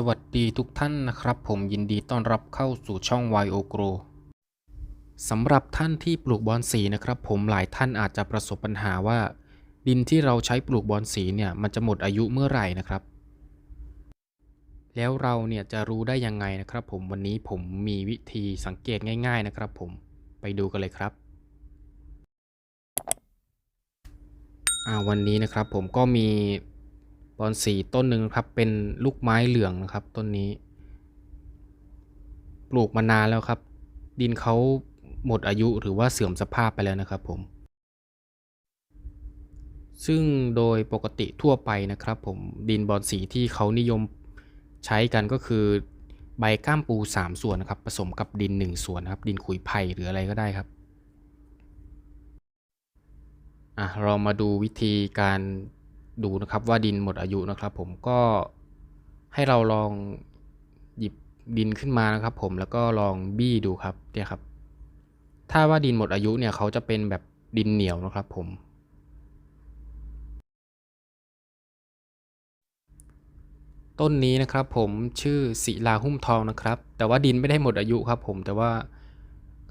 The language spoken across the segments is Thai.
สวัสดีทุกท่านนะครับ ผมยินดีต้อนรับเข้าสู่ช่อง YO Grow สำหรับท่านที่ปลูกบอนสีนะครับผมหลายท่านอาจจะประสบปัญหาว่า ดินที่เราใช้ปลูกบอนสีเนี่ยมันจะหมดอายุเมื่อไหร่นะครับ แล้วเราเนี่ยจะรู้ได้ยังไงนะครับ ผมวันนี้ผมมีวิธีสังเกตง่าย ๆนะครับ ผมไปดูกันเลยครับอ่าวันนี้นะครับผมก็มี บอนสีต้นหนึ่งครับเป็นลูกไม้เหลืองนะครับต้นนี้ ปลูกมานานแล้วครับ ดินเขาหมดอายุหรือว่าเสื่อมสภาพไปแล้วนะครับผม ซึ่งโดยปกติทั่วไปนะครับผมดินบอนสีที่เขานิยมใช้กันก็คือใบก้ามปู 3 ส่วนนะครับผสมกับดิน 1 ส่วนนะครับ ดินขุยไผ่หรืออะไรก็ได้ครับอะเรามาดูวิธีการ ดูนะครับว่าดินหมดอายุนะครับ ผมก็ให้เราลองหยิบดินขึ้นมานะครับ ผมแล้วก็ลองบี้ดูครับเนี่ยครับ ถ้าว่าดินหมดอายุเนี่ยเขาจะเป็นแบบดินเหนียวนะครับ ผม ต้นนี้นะครับผมชื่อศิลาหุ้มทองนะครับ แต่ว่าดินไม่ได้หมดอายุครับ ผมแต่ว่า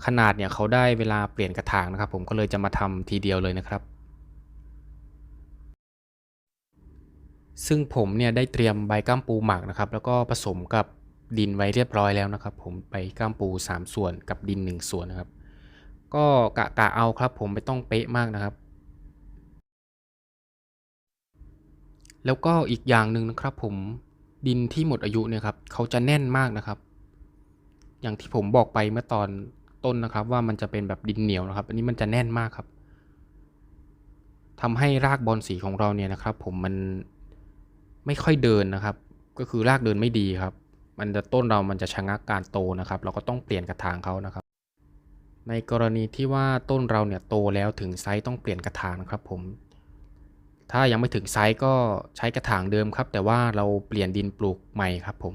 ขนาดเนี่ยเขาได้เวลาเปลี่ยนกระถางนะครับ ผมก็เลยจะมาทำทีเดียวเลยนะครับ ซึ่งผมเนี่ยได้เตรียมใบก้ามปูหมักนะครับ แล้วก็ผสมกับดินไว้เรียบร้อยแล้วนะครับ ผมใบก้ามปู 3 ส่วนกับดิน 1 ส่วนนะครับ ก็กะกะเอาครับ ผมไม่ต้องเป๊ะมากนะครับ แล้วก็อีกอย่างหนึ่งนะครับ ผมดินที่หมดอายุเนี่ยครับเขาจะแน่นมากนะครับ อย่างที่ผมบอกไปเมื่อตอนต้นนะครับ ว่ามันจะเป็นแบบดินเหนียวนะครับ อันนี้มันจะแน่นมากครับทำให้รากบอลสีของเราเนี่ยนะครับ ผมมัน ไม่ค่อยเดินนะครับ ก็คือรากเดินไม่ดีครับ มันจะต้นเรามันจะชะงักการโตนะครับ เราก็ต้องเปลี่ยนกระถางเขานะครับ ในกรณีที่ว่าต้นเราเนี่ยโตแล้วถึงไซส์ต้องเปลี่ยนกระถางนะครับ ผม ถ้ายังไม่ถึงไซส์ก็ใช้กระถางเดิมครับ แต่ว่าเราเปลี่ยนดินปลูกใหม่ครับผม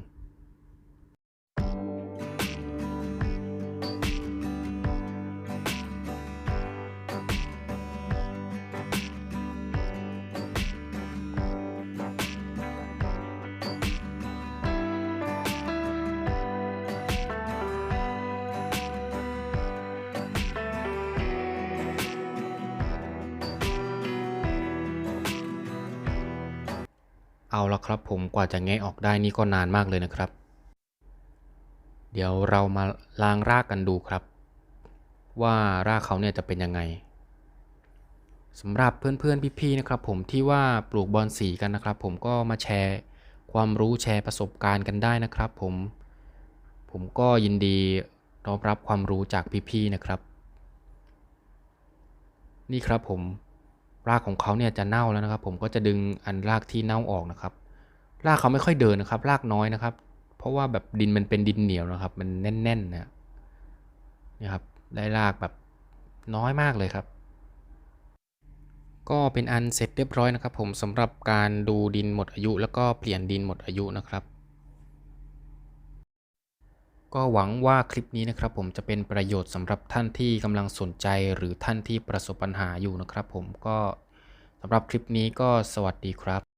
เอาละครับผมกว่าจะแงะออกได้นี่ก็นานมากเลยนะครับ เดี๋ยวเรามาล้างรากกันดูครับ ว่ารากเขาเนี่ยจะเป็นยังไงสำหรับเพื่อนๆพี่ๆนะครับ ผมที่ว่าปลูกบอนสีกันนะครับ ผมก็มาแชร์ความรู้แชร์ประสบการณ์กันได้นะครับ ผม ผมก็ยินดีรับรับความรู้จากพี่ๆนะครับ นี่ครับผม รากของเขาเนี่ยจะเน่าแล้วนะครับ ผมก็จะดึงอันรากที่เน่าออกนะครับ รากเขาไม่ค่อยเดินนะครับ รากน้อยนะครับ เพราะว่าแบบดินมันเป็นดินเหนียวนะครับ มันแน่นๆนะนี่ครับได้รากแบบน้อยมากเลยครับ ก็เป็นอันเสร็จเรียบร้อยนะครับ ผมสำหรับการดูดินหมดอายุ แล้วก็เปลี่ยนดินหมดอายุนะครับ ก็หวังว่าคลิปนี้นะครับผมจะเป็นประโยชน์สำหรับท่านที่กำลังสนใจหรือท่านที่ประสบปัญหาอยู่นะครับผมก็สำหรับคลิปนี้ก็สวัสดีครับ